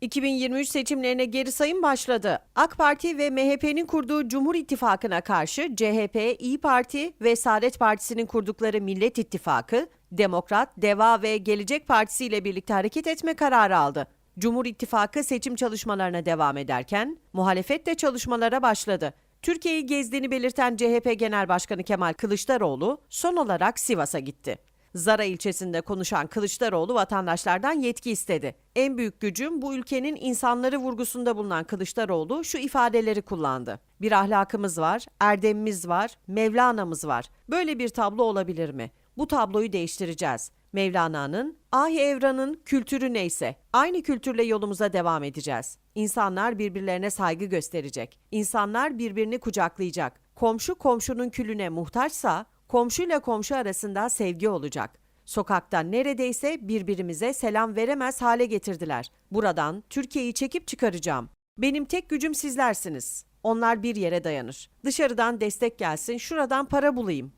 2023 seçimlerine geri sayım başladı. AK Parti ve MHP'nin kurduğu Cumhur İttifakı'na karşı CHP, İyi Parti ve Saadet Partisi'nin kurdukları Millet İttifakı, Demokrat, Deva ve Gelecek Partisi ile birlikte hareket etme kararı aldı. Cumhur İttifakı seçim çalışmalarına devam ederken muhalefet de çalışmalara başladı. Türkiye'yi gezdiğini belirten CHP Genel Başkanı Kemal Kılıçdaroğlu son olarak Sivas'a gitti. Zara ilçesinde konuşan Kılıçdaroğlu vatandaşlardan yetki istedi. En büyük gücüm bu ülkenin insanları vurgusunda bulunan Kılıçdaroğlu şu ifadeleri kullandı. Bir ahlakımız var, erdemimiz var, Mevlana'mız var. Böyle bir tablo olabilir mi? Bu tabloyu değiştireceğiz. Mevlana'nın, ahi evranın kültürü neyse aynı kültürle yolumuza devam edeceğiz. İnsanlar birbirlerine saygı gösterecek. İnsanlar birbirini kucaklayacak. Komşu komşunun külüne muhtaçsa komşuyla komşu arasında sevgi olacak. Sokakta neredeyse birbirimize selam veremez hale getirdiler. Buradan Türkiye'yi çekip çıkaracağım. Benim tek gücüm sizlersiniz. Onlar bir yere dayanır. Dışarıdan destek gelsin, şuradan para bulayım.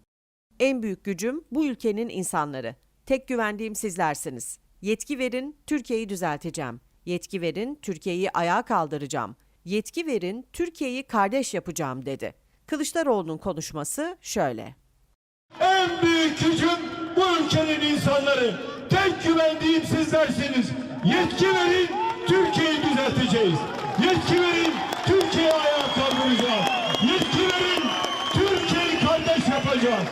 En büyük gücüm bu ülkenin insanları. Tek güvendiğim sizlersiniz. Yetki verin, Türkiye'yi düzelteceğim. Yetki verin, Türkiye'yi ayağa kaldıracağım. Yetki verin, Türkiye'yi kardeş yapacağım dedi. Kılıçdaroğlu'nun konuşması şöyle. Gücüm bu ülkenin insanları. Tek güvendiğim sizlersiniz. Yetki verin, Türkiye'yi düzelteceğiz. Yetki verin, Türkiye'yi ayağa kaldıracağız. Yetki verin, Türkiye'yi kardeş yapacağız.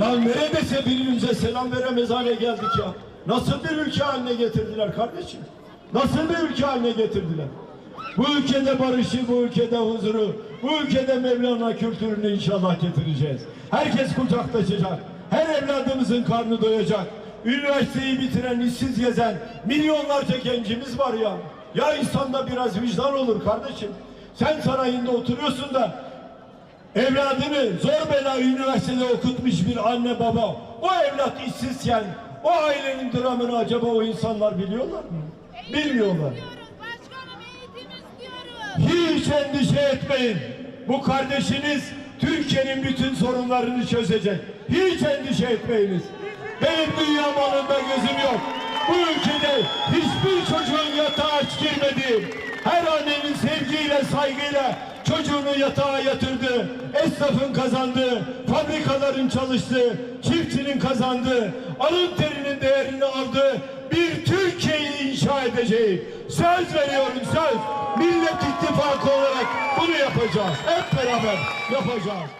Ya neredeyse birbirimize selam veremez hale geldik ya. Nasıl bir ülke haline getirdiler kardeşim? Nasıl bir ülke haline getirdiler? Bu ülkede barışı, bu ülkede huzuru, bu ülkede Mevlana kültürünü inşallah getireceğiz. Herkes kucaklaşacak. Her evladımızın karnı doyacak. Üniversiteyi bitiren, işsiz gezen milyonlarca gencimiz var ya. Ya insanda biraz vicdan olur kardeşim. Sen sarayında oturuyorsun da Evladını zor bela üniversitede okutmuş bir anne baba o evlat işsizken o ailenin dramını acaba o insanlar biliyorlar mı? Bilmiyorlar. Hiç endişe etmeyin. Bu kardeşiniz Türkiye'nin bütün sorunlarını çözecek. Hiç endişe etmeyiniz. Benim dünya malında gözüm yok. Bu ülkede hiçbir çocuğun yatağa aç girmedi. Her annenin sevgiyle, saygıyla çocuğunu yatağa yatırdı. Esnafın kazandığı, fabrikaların çalıştığı, çiftçinin kazandığı, alın terinin değerini aldığı bir Türkiye'yi inşa edeceğiz. Söz veriyorum söz. Millet İttifakı olarak bunu yapacağız. Hep beraber yapacağız.